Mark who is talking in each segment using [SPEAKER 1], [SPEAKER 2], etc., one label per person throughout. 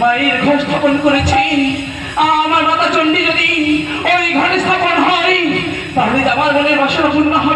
[SPEAKER 1] মায়ের ঘর স্থাপন করেছি আমার মাতা চণ্ডী যদি ওই ঘরে স্থাপন হয়, তাহলে আমার মনের বাসনা পূর্ণ হবে।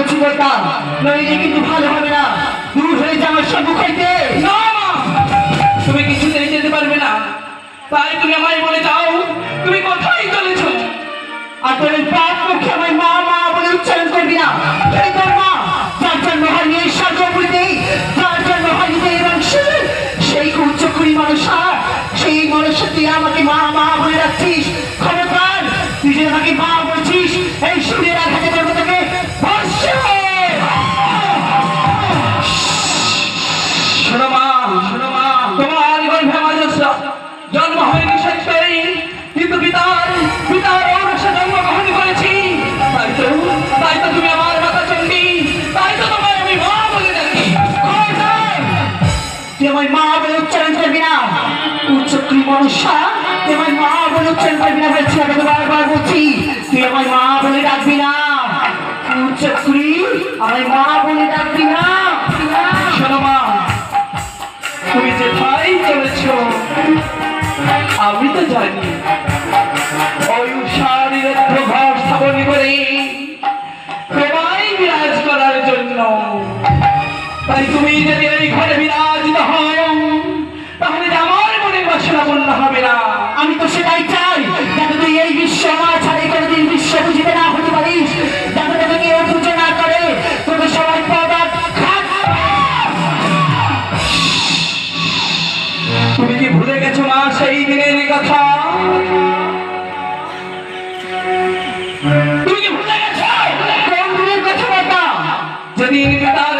[SPEAKER 2] কথা নইলে কিন্তু ভালো হবে না। দূর হয়ে যাওয়ার সম্মুখ হইতে
[SPEAKER 1] না তুমি কিছুতেই যেতে পারবে না। তাই তুমি আমায় বলে যাও তুমি কোথায় চলেছ।
[SPEAKER 2] আর তোর পাপ মুখে আমার মা মা বলে উচ্চারণ করবি না। সেই তোর মা যার জন্ম হয়নি এই সর্বপুরীতে যার জন্ম হয়নি এই বংশে সেই উচ্চকুড়ি মানুষা সেই মানুষের তুই আমাকে মা মা বলে রাখছিস খবরদার তুই যে আমাকে মা
[SPEAKER 1] তুই মা বলে
[SPEAKER 2] উচ্চারণ করবি না। তুই মা বলে উচ্চারণ করবি না বলছি আমি তো বারবার বলছি। তুই আমার মা বলে ডাকবি না। উচ্চকুড়ি আমার মা বলে ডাকবি না।
[SPEAKER 1] তুমি বিরাজ জন্য। তাই তুমি যদি ঘরে বিরাজিত হও তাহলে আমার মনের বাসনা পূর্ণ হবে না।
[SPEAKER 2] আমি তো সেটাই চাই। যাতে তুই এই বিশ্ব মা ছাড়াই কোনোদিন বিশ্ব বুঝিতে না হতে পারিস। যাতে করে।
[SPEAKER 1] তুমি কি ভুলে গেছো মা সেই দিনের কথা? তুমি কি ভুলে গেছো?
[SPEAKER 2] কোন দিনের কথা
[SPEAKER 1] যেদিন পিতা